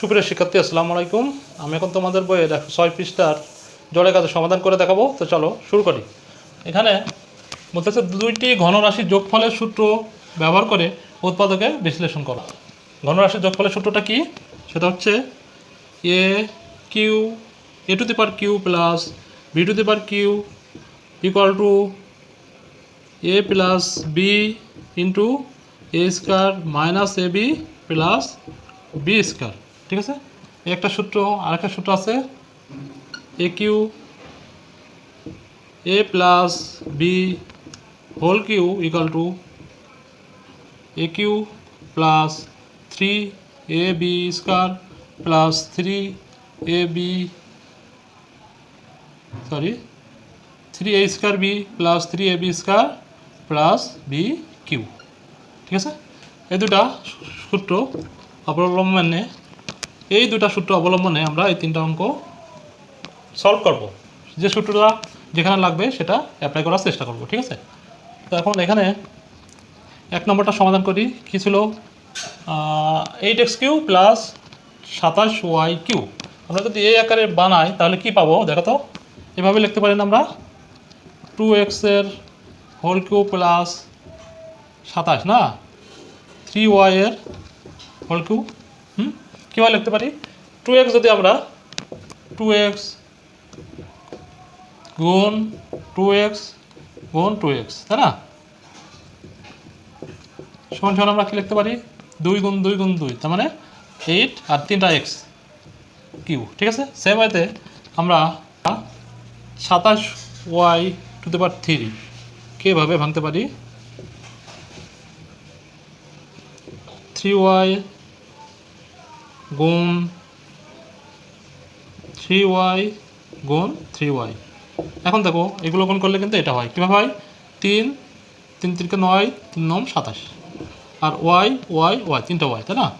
সুপ্রিয় শিক্ষার্থী, আসসালামু আলাইকুম। আমি এখন তোমাদের বইয়ের একশো ছয় পৃষ্ঠার জলের কাজে সমাধান করে দেখাবো। তো চলো, শুরু করি। এখানে বলতেছে, দুইটি ঘনরাশির যোগফলের সূত্র ব্যবহার করে উৎপাদকে বিশ্লেষণ করা। ঘনরাশির যোগফলের সূত্রটা কি? সেটা হচ্ছে A cube A to the power cube plus B to the power cube equal to A plus B into A square minus A B plus B square ঠিক আছে? এই একটা সূত্র আর একটা সূত্র আছে। A cube A plus B whole cube equal to A cube plus three A B square plus three A B sorry three A square B plus three A B square plus B cube ঠিক আছে? এই দুটা সূত্র অবলম্বনে এই দুটা সূত্র অবলম্বনে আমরা এই তিনটা অঙ্ক সলভ করব। যে সূত্রটা যেখানে লাগবে সেটা অ্যাপ্লাই করার চেষ্টা করব, ঠিক আছে? তো এখন এখানে এক নম্বরটা সমাধান করি। কী ছিল? এইট এক্স কিউ প্লাস সাতাশ ওয়াই কিউ আমরা যদি এই আকারে বানাই তাহলে কি পাবো? দেখো তো। এভাবে লিখতে পারেন আমরা। টু এক্সের হোল কিউ প্লাস সাতাশ, না? থ্রি ওয়াইয়ের হোল কিউ কীভাবে লিখতে পারি? টু এক্স যদি আমরা টু এক্স গুণ টু এক্স গুণ টু এক্স তাই না? সমান সমান আমরা কী লিখতে পারি? দুই গুণ দুই গুণ দুই, তার মানে এইট আর তিনটা এক্স কিউ ঠিক আছে? সেম ওয়েতে আমরা সাতাশ y to the power three কীভাবে ভাঙতে পারি? থ্রি ওয়াই গুণ থ্রি ওয়াই, গুণ থ্রি ওয়াই। এখন দেখো, এগুলো গুণ করলে কিন্তু এটা হয়। কীভাবে হয়? তিন তিন তিনকে নয়, তিন নম সাতাশ। আর ওয়াই ওয়াই ওয়াই, তিনটা ওয়াই, তাই না?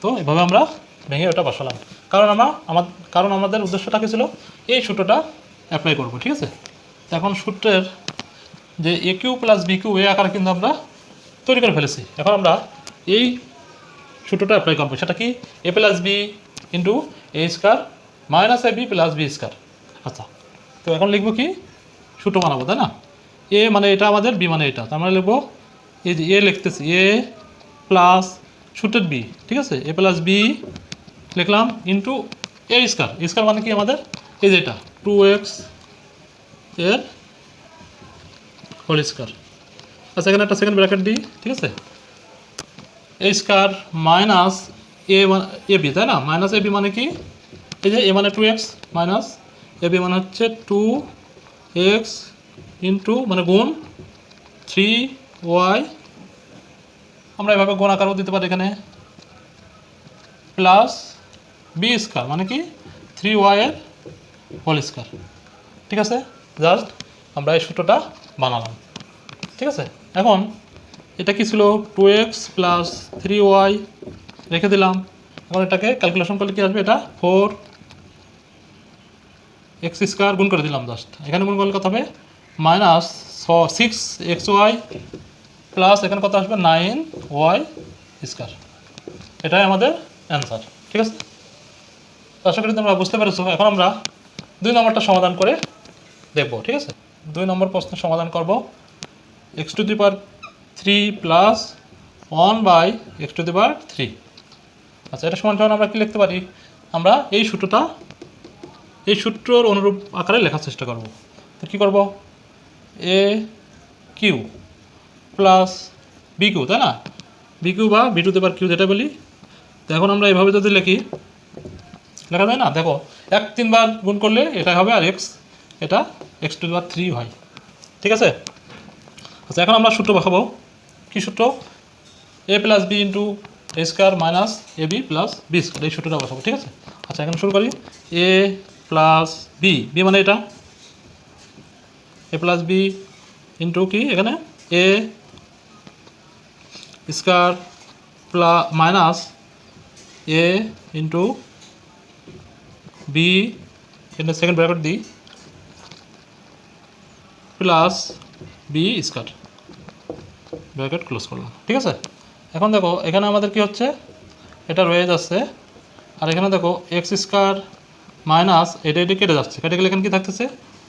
তো এভাবে আমরা ভেঙে ওটা বসালাম। কারণ আমরা, আমার, কারণ আমাদের উদ্দেশ্যটা কী ছিল? এই সূত্রটা অ্যাপ্লাই করব, ঠিক আছে? এখন সূত্রের যে a cube plus b cube এ আকারে কিন্তু আমরা তৈরি করে ফেলেছি। এখন আমরা এই সূত্রটা অ্যাপ্লাই করব। সেটা কি? A plus b into a square minus a b plus b square আচ্ছা তো এখন লিখব কি? সূত্র বানাবো, তাই না? এ মানে এটা আমাদের বি মানে এটা। তার মানে লিখব, এই যে এ লিখতেছি এ প্লাস সূত্রের বি ঠিক আছে? এ প্লাস বি লিখলাম ইন্টু এ স্কোয়ার স্কোয়ার মানে কি আমাদের? এই যে এটা টু এক্সের হোল স্কোয়ার আচ্ছা এখানে একটা সেকেন্ড ব্র্যাকেট দিই, ঠিক আছে? এ স্কোয়ার মাইনাস এ এ তাই না? মাইনাস এ বি মানে কি? এই যে এ মানে two x minus a b মানে হচ্ছে টু এক্স ইন্টু মানে গুণ থ্রি ওয়াই আমরা এভাবে গুণ আকারও দিতে পারি এখানে। প্লাস বি স্কোয়ার মানে কি? থ্রি ওয়াইয়ের হোল স্কোয়ার ঠিক আছে? জাস্ট আমরা এই সূত্রটা বানালাম। ঠিক আছে? এখন এটা কি ছিল? Two x plus three y রেখে দিলাম। এখন এটাকে ক্যালকুলেশন করলে কি আসবে? এটা ফোর এক্স স্কোয়ার গুণ করে দিলাম জাস্ট এখানে গুণ করলে কত হবে? Minus six x y plus এখানে কত আসবে? নাইন ওয়াই স্কোয়ার এটাই আমাদের অ্যান্সার ঠিক আছে? আশা করি তোমরা বুঝতে পেরেছ। এখন আমরা দুই নম্বরটা সমাধান করে দেখব, ঠিক আছে? দুই নম্বর প্রশ্নের সমাধান করব। X to the power three plus one by x to the power three আচ্ছা এটা সমান সমান আমরা কি লিখতে পারি? আমরা এই সূত্রটা এই সূত্রর অনুরূপ আকারে লেখার চেষ্টা করব। তো কী করব? A cube plus b cube তাই না? বি কিউ বা b to the power cube যেটা বলি। তো এখন আমরা এভাবে যদি লিখি, লেখা যায় না? দেখো, এক তিনবার গুণ করলে এটা হবে আর এক্স এটা x to the power three হয়। ঠিক আছে? আচ্ছা এখন আমরা সূত্র দেখাবো। কী সূত্র? A plus b into a square minus a b plus b square এই সূত্রটা বসাবো, ঠিক আছে? আচ্ছা এখন শুরু করি। এ প্লাস বি বি মানে এটা? এ প্লাস বি ইন্টু কি এখানে? A square plus minus a into b এখানে সেকেন্ড ব্র্যাকেট দিই plus b square bracket close করলাম। ঠিক আছে? এখন দেখো, এখানে আমাদের কি হচ্ছে? এটা রয়ে যাচ্ছে। আর এখানে দেখো এক্স স্কোয়ার মাইনাস এটা এটা কেটে যাচ্ছে। কেটে গেলে এখানে কি থাকতেছে?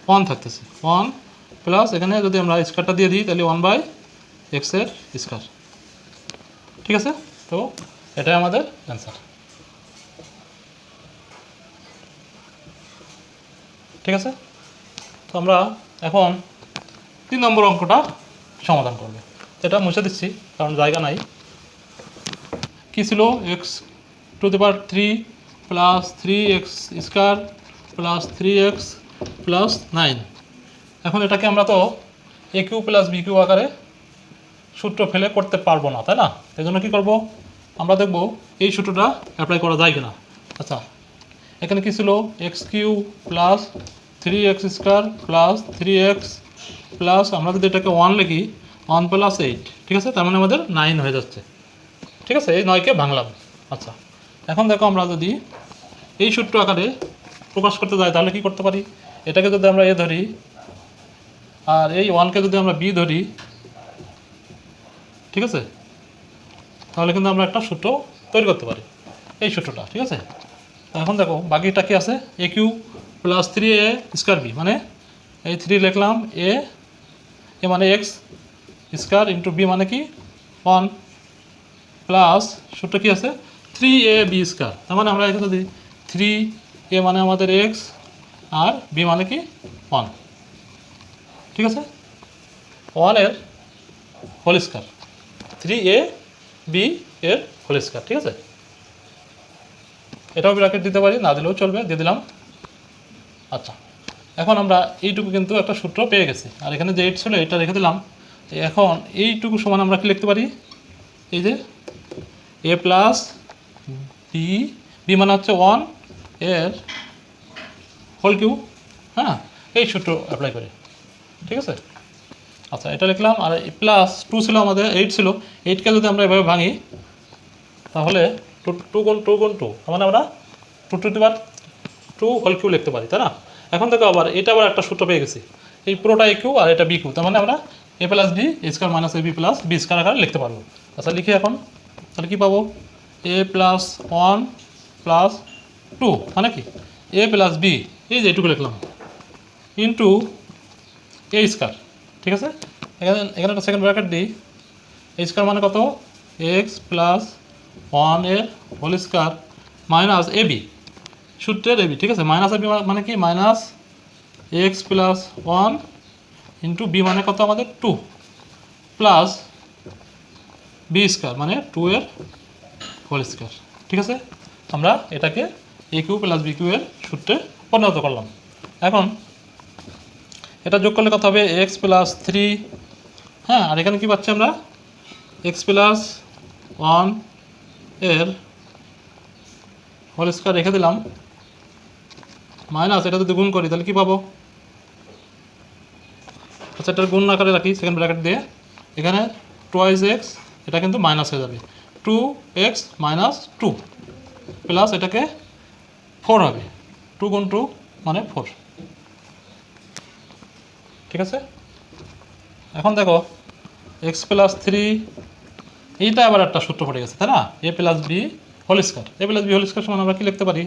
ওয়ান থাকতেছে। ওয়ান প্লাস এখানে যদি আমরা স্কোয়ারটা দিয়ে দিই, তাহলে ওয়ান বাই এক্সের স্কোয়ার ঠিক আছে? তো এটাই আমাদের অ্যান্সার ঠিক আছে? তো আমরা এখন তিন নম্বর অঙ্কটা সমাধান করবে। এটা মুছে দিচ্ছি, কারণ জায়গা নাই। কী ছিল? X to the power three plus three x square plus three x plus nine এখন এটাকে আমরা তো a cube plus b cube আকারে সূত্র ফেলে করতে পারব না, তাই না? এই জন্য কী করব? আমরা দেখব এই সূত্রটা অ্যাপ্লাই করা যায় কিনা। আচ্ছা এখানে কী ছিল? X cube plus three x square plus three x plus আমরা যদি এটাকে ওয়ান লিখি ওয়ান প্লাস এইট ঠিক আছে? তার মানে আমাদের নাইন হয়ে যাচ্ছে। ঠিক আছে? এই নয়কে ভাঙলাম। আচ্ছা এখন দেখো আমরা যদি এই সূত্র আকারে প্রকাশ করতে যাই, তাহলে কি করতে পারি? এটাকে যদি আমরা এ ধরি, আর এই ওয়ানকে যদি আমরা বি ধরি, ঠিক আছে? তাহলে কিন্তু আমরা একটা সূত্র তৈরি করতে পারি, এই সূত্রটা, ঠিক আছে? এখন দেখো, বাকিটা কি আছে? A cube plus three a square b মানে এই থ্রি লিখলাম এ মানে এক্স স্কোয়ার ইন্টু বি মানে কি? ওয়ান প্লাস সূত্র কি আছে? থ্রি এ বি স্কোয়ার তার মানে আমরা এখানে যদি থ্রি এ মানে আমাদের এক্স আর বি মানে কি? ওয়ান ঠিক আছে? ওয়ানের whole square three a b এর হোল স্কোয়ার ঠিক আছে? এটাও ব্র্যাকেট দিতে পারি, না দিলেও চলবে, দিয়ে দিলাম। আচ্ছা। এখন আমরা এইটুকু কিন্তু একটা সূত্র পেয়ে গেছি। আর এখানে যে এইট ছিল এটা রেখে দিলাম। এখন এইটুকু সমান আমরা কি লিখতে পারি? এই যে এ প্লাস বি বি মানে হচ্ছে ওয়ানের হোল কিউ হ্যাঁ? এই সূত্র অ্যাপ্লাই করে, ঠিক আছে? আচ্ছা এটা লিখলাম, আর প্লাস টু ছিল আমাদের এইট ছিল এইটকে যদি আমরা এভাবে ভাঙি, তাহলে টু টু গুণ টু গুণ টু মানে আমরা টু টু দিবার টু হোল কিউ লিখতে পারি, তাই না? এখন দেখো আবার, এটা আবার একটা সূত্র পেয়ে গেছি, এই পুরোটা এ কিউ আর এটা বি কিউ তার মানে আমরা a plus b a square minus a b plus b square আকারে লিখতে পারব। আচ্ছা লিখি এখন। তাহলে কী পাবো? A plus one plus two মানে কি এ প্লাস বি এই যে এটুকু লিখলাম। ইন্টু এ স্কোয়ার ঠিক আছে? এখানে এখানে একটা সেকেন্ড ব্র্যাকেট দিই। এ স্কোয়ার মানে কত? এক্স প্লাস ওয়ানের whole square minus a b সূত্রের এ বি ঠিক আছে? মাইনাস এ বি মানে কি? Minus x plus one into b মানে কত আমাদের? টু প্লাস বি স্কোয়ার মানে টু এর হোল স্কোয়ার ঠিক আছে? আমরা এটাকে a cube plus b cube এর সূত্রে পরিণত করলাম। এখন এটা যোগ করলে কত হবে? এক্স প্লাস থ্রি হ্যাঁ আর এখানে কি পাচ্ছি আমরা? এক্স প্লাস ওয়ানের হোল স্কোয়ার রেখে দিলাম। মাইনাস এটা যদি গুণ করি, তাহলে কী পাবো? আচ্ছা এটার গুণ আকারে রাখি সেকেন্ড ব্র্যাকেট দিয়ে। এখানে টোয়াইস এক্স এটা কিন্তু মাইনাস হয়ে যাবে। Two x minus two plus এটাকে ফোর হবে। টু গুণ টু মানে ফোর ঠিক আছে? এখন দেখো এক্স প্লাস থ্রি এইটা আবার একটা সূত্র পড়ে গেছে, তাই না? A plus b whole square a plus b whole square সমান আমরা কী লিখতে পারি?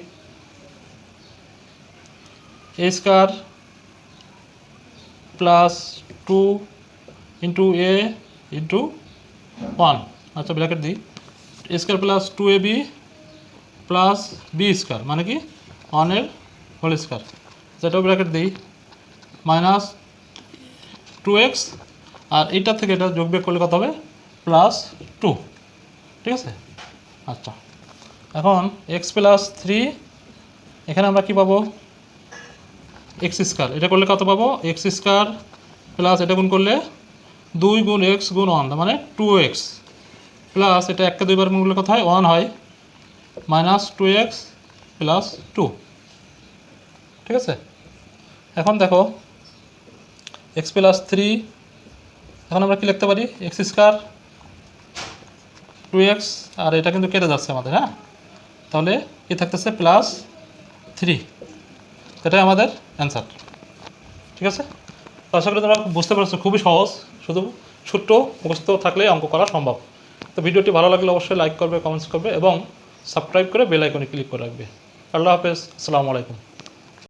A square plus two into a into one আচ্ছা ব্র্যাকেট দিই। A square plus two a b plus b square মানে কি? ওয়ানের হোল স্কোয়ার যেটাও ব্র্যাকেট দিই। মাইনাস টু এক্স আর এইটা থেকে এটা যোগ বিয়োগ করলে কত হবে? প্লাস টু ঠিক আছে? আচ্ছা। এখন এক্স প্লাস থ্রি এখানে আমরা কি পাবো? এক্স স্কোয়ার এটা করলে কত পাবো? এক্স স্কোয়ার প্লাস এটা গুণ করলে দুই গুণ এক্স গুণ ওয়ান মানে টু এক্স প্লাস এটা একটা দুইবার গুণ করলে কত হয়? ওয়ান হয়। Minus two x plus two ঠিক আছে? এখন দেখো এক্স প্লাস থ্রি এখন আমরা কি লিখতে পারি? এক্স স্কোয়ার টু এক্স আর এটা কিন্তু কেটে যাচ্ছে আমাদের হ্যাঁ? তাহলে কি থাকতেছে? প্লাস থ্রি এটাই আমাদের অ্যান্সার ঠিক আছে? তো আশা করি তোমরা বুঝতে পারছ, খুবই সহজ, শুধু ছোট্ট মুখস্থ থাকলে অঙ্ক করা সম্ভব। তো ভিডিওটি ভালো লাগলে অবশ্যই লাইক করবে কমেন্টস করবে এবং সাবস্ক্রাইব করে বেল আইকনে ক্লিক করে রাখবে। আল্লাহ হাফেজ, আসসালামু আলাইকুম।